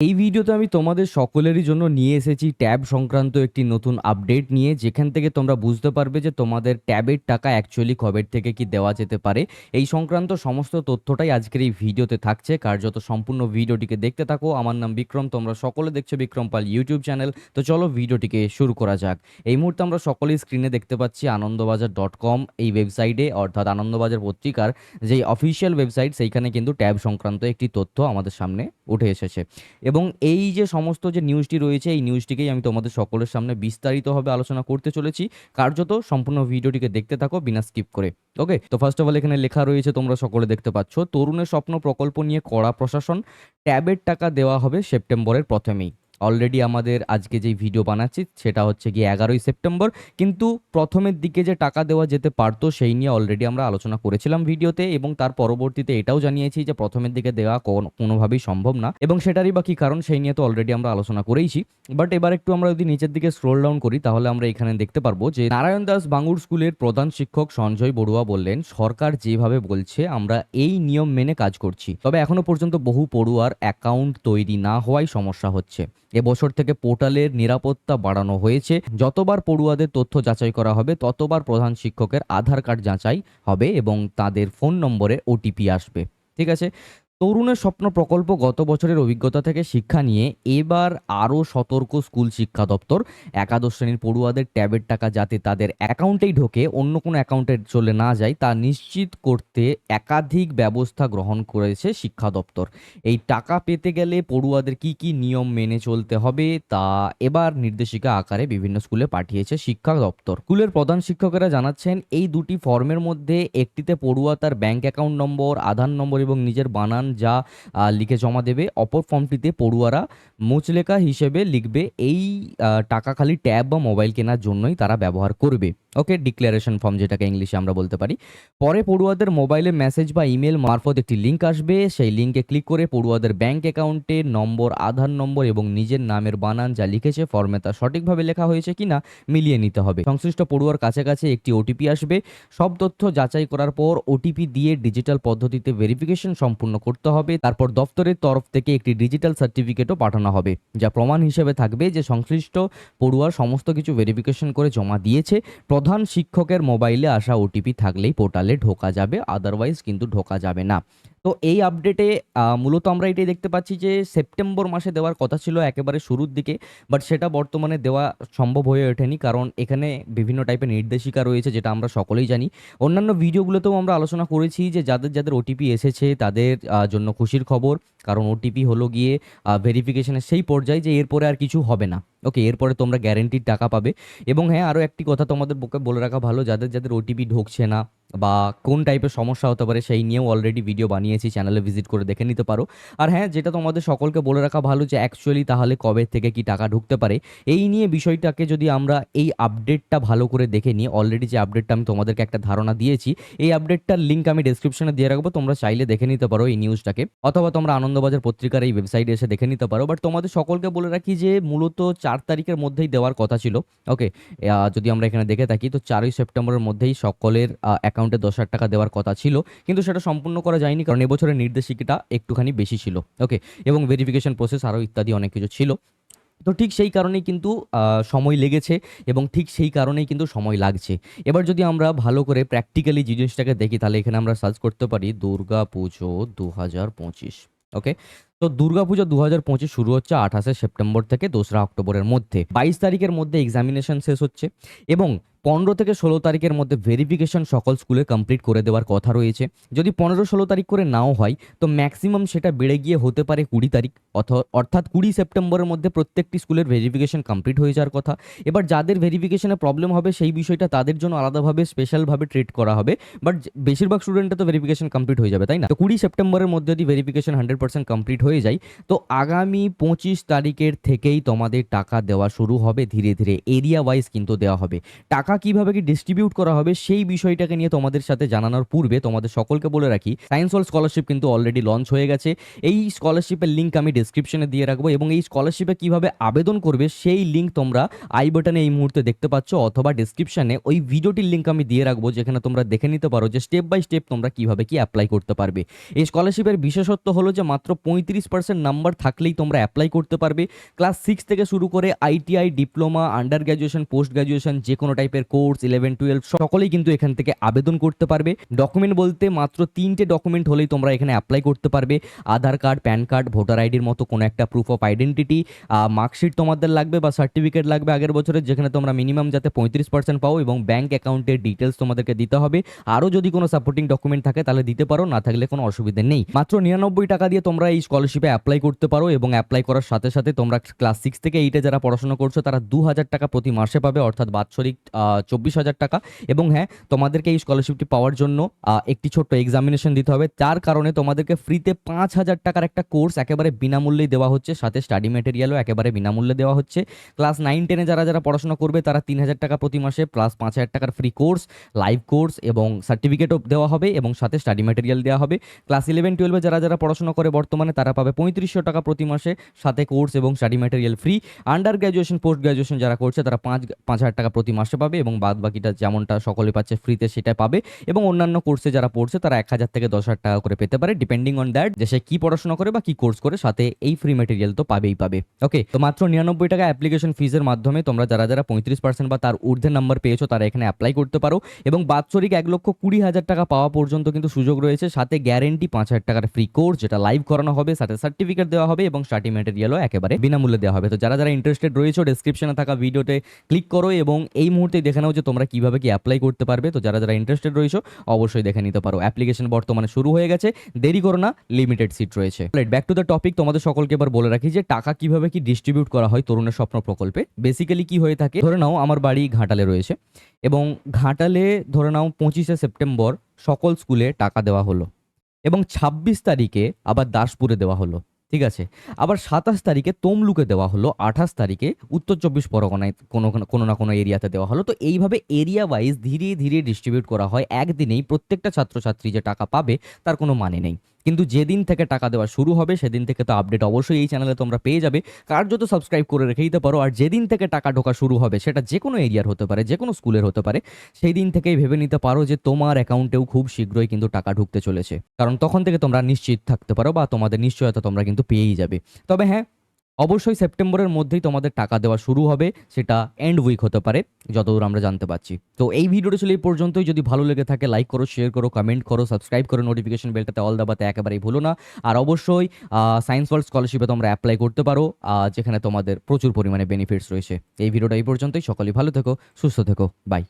এই ভিডিওতে আমি তোমাদের সকলেরই জন্য নিয়ে এসেছি ট্যাব সংক্রান্ত একটি নতুন আপডেট নিয়ে, যেখান থেকে তোমরা বুঝতে পারবে যে তোমাদের ট্যাবের টাকা অ্যাকচুয়ালি কবের থেকে কি দেওয়া যেতে পারে। এই সংক্রান্ত সমস্ত তথ্যটাই আজকের এই ভিডিওতে থাকছে। কার্যত সম্পূর্ণ ভিডিওটিকে দেখতে থাকো। আমার নাম বিক্রম, তোমরা সকলে দেখছ বিক্রম পাল ইউটিউব চ্যানেল তো চলো ভিডিওটিকে শুরু করা যাক। এই মুহূর্তে আমরা সকলেই স্ক্রিনে দেখতে পাচ্ছি আনন্দবাজার ডট কম এই ওয়েবসাইটে অর্থাৎ আনন্দবাজার পত্রিকার যেই অফিসিয়াল ওয়েবসাইট সেইখানে কিন্তু ট্যাব সংক্রান্ত একটি তথ্য আমাদের সামনে উঠে এসেছে। এবং এই যে সমস্ত যে নিউজটি রয়েছে, এই নিউজটিকেই আমি তোমাদের সকলের সামনে বিস্তারিতভাবে আলোচনা করতে চলেছি। কার্যত সম্পূর্ণ ভিডিওটিকে দেখতে থাকো, বিনা স্কিপ করে। ওকে তো ফার্স্ট অফ অল এখানে লেখা রয়েছে, তোমরা সকলে দেখতে পাচ্ছ, তরুণের স্বপ্ন প্রকল্প নিয়ে কড়া প্রশাসন। ট্যাবের টাকা দেওয়া হবে সেপ্টেম্বরের প্রথমেই। অলরেডি আমাদের আজকে যেই ভিডিও বানাচ্ছি, সেটা হচ্ছে গিয়ে এগারোই সেপ্টেম্বর কিন্তু প্রথমের দিকে যে টাকা দেওয়া যেতে পারতো, সেই নিয়ে অলরেডি আমরা আলোচনা করেছিলাম ভিডিওতে এবং তার পরবর্তীতে এটাও জানিয়েছি যে প্রথমের দিকে দেওয়া কোনোভাবেই সম্ভব না। এবং সেটারই বা কী কারণ, সেই নিয়ে তো অলরেডি আমরা আলোচনা করেইছি। বাট এবার একটু আমরা যদি নিচের দিকে স্ক্রোল ডাউন করি, তাহলে আমরা এখানে দেখতে পারব যে নারায়ণ দাস বাঙ্গুর স্কুলের প্রধান শিক্ষক সঞ্জয় বড়ুয়া বললেন, সরকার যেভাবে বলছে, আমরা এই নিয়ম মেনে কাজ করছি। তবে এখনও পর্যন্ত বহু পড়ুয়ার অ্যাকাউন্ট তৈরি না হওয়ায় সমস্যা হচ্ছে। এবছর থেকে পোর্টালের নিরাপত্তা বাড়ানো হয়েছে। যতবার পড়ুয়াদের তথ্য যাচাই করা হবে, ততবার প্রধান শিক্ষকের আধার কার্ড যাচাই হবে এবং তাদের ফোন নম্বরে ওটিপি আসবে। ঠিক আছে? তরুণের স্বপ্ন প্রকল্প গত বছরের অভিজ্ঞতা থেকে শিক্ষা নিয়ে এবার আরও সতর্ক স্কুল শিক্ষা দপ্তর। একাদশ শ্রেণির পড়ুয়াদের ট্যাবের টাকা যাতে তাদের অ্যাকাউন্টেই ঢোকে, অন্য কোনো অ্যাকাউন্টে চলে না যায়, তা নিশ্চিত করতে একাধিক ব্যবস্থা গ্রহণ করেছে শিক্ষা দপ্তর। এই টাকা পেতে গেলে পড়ুয়াদের কি কি নিয়ম মেনে চলতে হবে, তা এবার নির্দেশিকা আকারে বিভিন্ন স্কুলে পাঠিয়েছে শিক্ষা দপ্তর। স্কুলের প্রধান শিক্ষকেরা জানাচ্ছেন, এই দুটি ফর্মের মধ্যে একটিতে পড়ুয়া তার ব্যাংক অ্যাকাউন্ট নম্বর, আধার নম্বর এবং নিজের বানান যা লিখে জমা দেবে। অপর ফর্মটিতে পড়ুয়ারা মুচলেখা হিসেবে লিখবে, এই টাকা খালি ট্যাব বা মোবাইল কেনার জন্যই তারা ব্যবহার করবে। ওকে ডিক্লারেশন ফর্ম যেটাকে ইংলিশে আমরা বলতে পারি। পরে পড়ুয়াদের মোবাইলে মেসেজ বা ইমেল মারফত একটি লিঙ্ক আসবে। সেই লিঙ্কে ক্লিক করে পড়ুয়াদের ব্যাংক অ্যাকাউন্টে নম্বর, আধার নম্বর এবং নিজের নামের বানান যা লিখেছে ফর্মে তা সঠিকভাবে লেখা হয়েছে কিনা মিলিয়ে নিতে হবে। সংশ্লিষ্ট পড়ুয়ার কাছে কাছে একটি ওটিপি আসবে। সব তথ্য যাচাই করার পর ওটিপি দিয়ে ডিজিটাল পদ্ধতিতে ভেরিফিকেশন সম্পূর্ণ করতে হবে। তারপর দপ্তরের তরফ থেকে একটি ডিজিটাল সার্টিফিকেটও পাঠানো হবে, যা প্রমাণ হিসেবে থাকবে যে সংশ্লিষ্ট পড়ুয়ার সমস্ত কিছু ভেরিফিকেশন করে জমা দিয়েছে। প্রধান শিক্ষকের মোবাইলে আসা ওটিপি থাকলেই পোর্টালে ঢোকা যাবে আদারওয়াইজ কিন্তু ঢোকা যাবে না। তো এই আপডেটে মূলত আমরা এটাই দেখতে পাচ্ছি যে সেপ্টেম্বর মাসে দেওয়ার কথা ছিল একেবারে শুরুর দিকে বাট সেটা বর্তমানে দেওয়া সম্ভব হয়ে ওঠেনি। কারণ এখানে বিভিন্ন টাইপের নির্দেশিকা রয়েছে, যেটা আমরা সকলেই জানি। অন্যান্য ভিডিওগুলোতেও আমরা আলোচনা করেছি যে যাদের যাদের ওটিপি এসেছে, তাদের জন্য খুশির খবর। কারণ ওটিপি হলো গিয়ে ভেরিফিকেশনের সেই পর্যায়ে যে এরপরে আর কিছু হবে না। ওকে এরপরে তোমরা গ্যারেন্টির টাকা পাবে। এবং হ্যাঁ আরও একটি কথা তোমাদের বুকে বলে রাখা ভালো, যাদের যাদের ওটিপি ঢুকছে না বা কোন টাইপের সমস্যা হতে পারে, সেই নিয়েও অলরেডি ভিডিও বানিয়েছি চ্যানেলে ভিজিট করে দেখে নিতে পারো। আর হ্যাঁ যেটা তোমাদের সকলকে বলে রাখা ভালো যে অ্যাকচুয়ালি তাহলে কবে থেকে কি টাকা ঢুকতে পারে, এই নিয়ে বিষয়টাকে যদি আমরা এই আপডেটটা ভালো করে দেখে নিই অলরেডি যে আপডেটটা আমি তোমাদেরকে একটা ধারণা দিয়েছি, এই আপডেটটার লিঙ্ক আমি ডেসক্রিপশনে দিয়ে রাখব, তোমরা চাইলে দেখে নিতে পারো এই নিউজটাকে অথবা তোমরা আনন্দবাজার পত্রিকার এই ওয়েবসাইটে এসে দেখে নিতে পারো। বাট তোমাদের সকলকে বলে রাখি যে মূলত চার তারিখের মধ্যেই দেওয়ার কথা ছিল। ওকে যদি আমরা এখানে দেখে থাকি, তো চারই সেপ্টেম্বরের মধ্যেই সকলের অ্যাকাউন্টে দশ হাজার টাকা দেওয়ার কথা ছিল। কিন্তু সেটা সম্পূর্ণ করা যায়নি কারণ এবছরের নির্দেশিকাটা একটুখানি বেশি ছিল ওকে এবং ভেরিফিকেশন প্রসেস আরও ইত্যাদি অনেক কিছু ছিল। তো ঠিক সেই কারণেই কিন্তু সময় লেগেছে এবং ঠিক সেই কারণেই কিন্তু সময় লাগছে। এবার যদি আমরা ভালো করে প্র্যাকটিক্যালি জিনিসটাকে দেখি, তাহলে এখানে আমরা সার্চ করতে পারি দুর্গা পুজো দু হাজার পঁচিশ ওকে তো দুর্গাপুজো দু হাজার পঁচিশ শুরু হচ্ছে আঠাশে সেপ্টেম্বর থেকে দোসরা অক্টোবরের মধ্যে। বাইশ তারিখের মধ্যে এক্সামিনেশন শেষ হচ্ছে এবং পনেরো থেকে ষোলো তারিখের মধ্যে ভেরিফিকেশন সকল স্কুলে কমপ্লিট করে দেওয়ার কথা রয়েছে। যদি পনেরো ষোলো তারিখ করে নাও হয়, তো ম্যাক্সিমাম সেটা বেড়ে গিয়ে হতে পারে কুড়ি তারিখ অর্থাৎ কুড়ি সেপ্টেম্বরের মধ্যে প্রত্যেকটি স্কুলের ভেরিফিকেশন কমপ্লিট হয়ে যাওয়ার কথা। এবার যাদের ভেরিফিকেশনে প্রবলেম হবে, সেই বিষয়টা তাদের জন্য আলাদাভাবে স্পেশালভাবে ট্রিট করা হবে। বাট বেশিরভাগ স্টুডেন্টের তো ভেরিফিকেশন কমপ্লিট হয়ে যাবে, তাই না? তো কুড়ি সেপ্টেম্বরের মধ্যে যদি ভেরিফিকেশন হান্ড্রেড পার্সেন্ট কমপ্লিট হয়ে যায়। তো আগামী পঁচিশ তারিখের থেকেই তোমাদের টাকা দেওয়া শুরু হবে, ধীরে ধীরে এরিয়া ওয়াইজ কিন্তু দেওয়া হবে। টাকা কীভাবে কি ডিস্ট্রিবিউট করা হবে সেই বিষয়টাকে নিয়ে তোমাদের সাথে জানানোর পূর্বে তোমাদের সকলকে বলে রাখি সায়েন্স ওয়াল স্কলারশিপ কিন্তু অলরেডি লঞ্চ হয়ে গেছে। এই স্কলারশিপের লিঙ্ক আমি ডিসক্রিপশনে দিয়ে রাখব এবং এই স্কলারশিপে কীভাবে আবেদন করবে সেই লিঙ্ক তোমরা আই বাটনে এই মুহূর্তে দেখতে পাচ্ছ অথবা ডিসক্রিপশনে ওই ভিডিওটির লিঙ্ক আমি দিয়ে রাখব যেখানে তোমরা দেখে নিতে পারো যে স্টেপ বাই স্টেপ তোমরা কীভাবে কি অ্যাপ্লাই করতে পারবে। এই স্কলারশিপের বিশেষত্ব হলো যে মাত্র পঁয়ত্রিশ পঁয়ত্রিশ পার্সেন্ট নাম্বার থাকলেই তোমরা অ্যাপ্লাই করতে পারবে। ক্লাস সিক্স থেকে শুরু করে ITI diploma under graduation post graduation যে কোনো টাইপের কোর্স ইলেভেন টুয়েলভ সকলেই কিন্তু এখান থেকে আবেদন করতে পারবে। ডকুমেন্ট বলতে মাত্র তিনটে ডকুমেন্ট হলেই তোমরা এখানে অ্যাপ্লাই করতে পারবে। Aadhaar card PAN card voter আইডির মতো কোনো একটা প্রুফ অফ আইডেন্টিটি মার্কশিট তোমাদের লাগবে বা সার্টিফিকেট লাগবে আগের বছরের, যেখানে তোমরা মিনিমাম যাতে পঁয়ত্রিশ পার্সেন্ট পাও এবং ব্যাঙ্ক অ্যাকাউন্টের ডিটেলস তোমাদেরকে দিতে হবে। আরও যদি কোনো সাপোর্টিং ডকুমেন্ট থাকে তাহলে দিতে পারো, না থাকলে কোনো অসুবিধা নেই। মাত্র নিরানব্বই টাকা দিয়ে তোমরা এই স্কলারশিপে অ্যাপ্লাই করতে পারো এবং অ্যাপ্লাই করার সাথে সাথে তোমরা ক্লাস সিক্স থেকে এইটে যারা পড়াশোনা করছ, তারা দু হাজার টাকা প্রতি মাসে পাবে, অর্থাৎ বাৎসরিক চব্বিশ হাজার টাকা। এবং হ্যাঁ তোমাদেরকে এই স্কলারশিপটি পাওয়ার জন্য একটি ছোট্ট এক্সামিনেশন দিতে হবে। তার কারণে তোমাদেরকে ফ্রিতে পাঁচ হাজার টাকার একটা কোর্স একেবারে বিনামূল্যেই দেওয়া হচ্ছে। সাথে স্টাডি মেটেরিয়ালও একেবারে বিনামূল্যে দেওয়া হচ্ছে। ক্লাস নাইন টেনে যারা যারা পড়াশোনা করবে, তারা তিন হাজার টাকা প্রতি মাসে প্লাস পাঁচ হাজার টাকার ফ্রি কোর্স লাইভ কোর্স এবং সার্টিফিকেটও দেওয়া হবে এবং সাথে স্টাডি মেটেরিয়াল দেওয়া হবে। ক্লাস ইলেভেন টুয়েলভে যারা যারা পড়াশোনা করে বর্তমানে, তারা পাবে পঁয়ত্রিশশো টাকা প্রতি মাসে, সাথে কোর্স এবং study material free. Under graduation, post graduation যারা করছে, তারা পাঁচ পাঁচ হাজার টাকা প্রতি মাসে পাবে এবং বাদ বাকিটা যেমনটা সকলে পাচ্ছে ফ্রিতে সেটা পাবে এবং অন্যান্য কোর্সে যারা পড়ছে, তারা এক হাজার থেকে দশ হাজার টাকা করে পেতে পারে ডিপেন্ডিং অন দ্যাট যে সে কি পড়াশোনা করে বা কী কোর্স করে, সাথে এই ফ্রি মেটেরিয়াল তো পাবেই পাবে। ওকে তো মাত্র নিরানব্বই টাকা অ্যাপ্লিকেশন ফিজের মাধ্যমে তোমরা যারা যারা পঁয়ত্রিশ পার্সেন্ট বা তার ঊর্ধ্বে নাম্বার পেয়েছ, তারা এখানে অ্যাপ্লাই করতে পারো এবং বাৎসরিক এক লক্ষ কুড়ি হাজার টাকা পাওয়া পর্যন্ত কিন্তু সুযোগ রয়েছে, সাথে গ্যারেন্টি পাঁচ হাজার টাকার ফ্রি কোর্স যেটা লাইভ করানো হবে সাথে সার্টিফিকেট দেওয়া হবে এবং স্টার্টিং মেটেরিয়ালও একেবারে বিনামূল্যে দেওয়া হবে। তো যারা যারা ইন্টারেস্টেড রয়েছে ডেসক্রিপশনে থাকা ভিডিওতে ক্লিক করো এবং এই মুহূর্তে দেখে নাও যে তোমরা কীভাবে কি অ্যাপ্লাই করতে পারবে। তো যারা যারা ইন্টারেস্টেড রয়েছে, অবশ্যই দেখে নিতে পারো। অ্যাপ্লিকেশন বর্তমানে শুরু হয়ে গেছে। দেরি করো না লিমিটেড সিট রয়েছে। ব্যাক টু দ্য টপিক তোমাদের সকলকে এবার বলে রাখি যে টাকা কীভাবে কি ডিস্ট্রিবিউট করা হয় তরুণের স্বপ্ন প্রকল্পে। বেসিক্যালি কি হয়ে থাকে, ধরে নাও আমার বাড়ি ঘাটালে রয়েছে এবং ঘাটালে ধরে নাও পঁচিশে সেপ্টেম্বর সকল স্কুলে টাকা দেওয়া হলো। এবং ছাব্বিশ তারিখে আবার দাসপুরে দেওয়া হলো, ঠিক আছে? আবার সাতাশ তারিখে তমলুকে দেওয়া হলো, আঠাশ তারিখে উত্তর চব্বিশ পরগনায় কোনো কোনো না কোনো এরিয়াতে দেওয়া হলো। তো এইভাবে এরিয়া ওয়াইজ ধীরে ধীরে ডিস্ট্রিবিউট করা হয়। একদিনেই প্রত্যেকটা ছাত্রছাত্রী যে টাকা পাবে, তার কোনো মানে নেই। কিন্তু যেদিন থেকে টাকা দেওয়া শুরু হবে, সেদিন থেকে তো আপডেট অবশ্যই এই চ্যানেলে তোমরা পেয়ে যাবে। কার্যত সাবস্ক্রাইব করে রেখে দিতে পারো, আর যেদিন থেকে টাকা ঢোকা শুরু হবে, সেটা যে কোনো এরিয়ার হতে পারে, যে কোনো স্কুলের হতে পারে সেই দিন থেকেই ভেবে নিতে পারো যে তোমার অ্যাকাউন্টেও খুব শীঘ্রই কিন্তু টাকা ঢুকতে চলেছে। কারণ তখন থেকে তোমরা নিশ্চিত থাকতে পারো বা তোমাদের নিশ্চয়তা তোমরা কিন্তু পেয়েই যাবে। তবে হ্যাঁ অবশ্যই সেপ্টেম্বরের মধ্যেই তোমাদের টাকা দেওয়া শুরু হবে, সেটা এন্ড উইক হতে পারে, যতদূর আমরা জানতে পারছি। তো এই ভিডিওটা ছিল এই পর্যন্তই। যদি ভালো লেগে থাকে লাইক করো শেয়ার করো কমেন্ট করো সাবস্ক্রাইব করো নোটিফিকেশন বেলটাতে অল দাবাতে একেবারেই ভুলো না। আর অবশ্যই সায়েন্স ওয়ার্ল্ড স্কলারশিপে তোমরা অ্যাপ্লাই করতে পারো যেখানে তোমাদের প্রচুর পরিমাণে বেনিফিটস রয়েছে। এই ভিডিওটা এই পর্যন্তই। সকলেই ভালো থেকো, সুস্থ থেকো বাই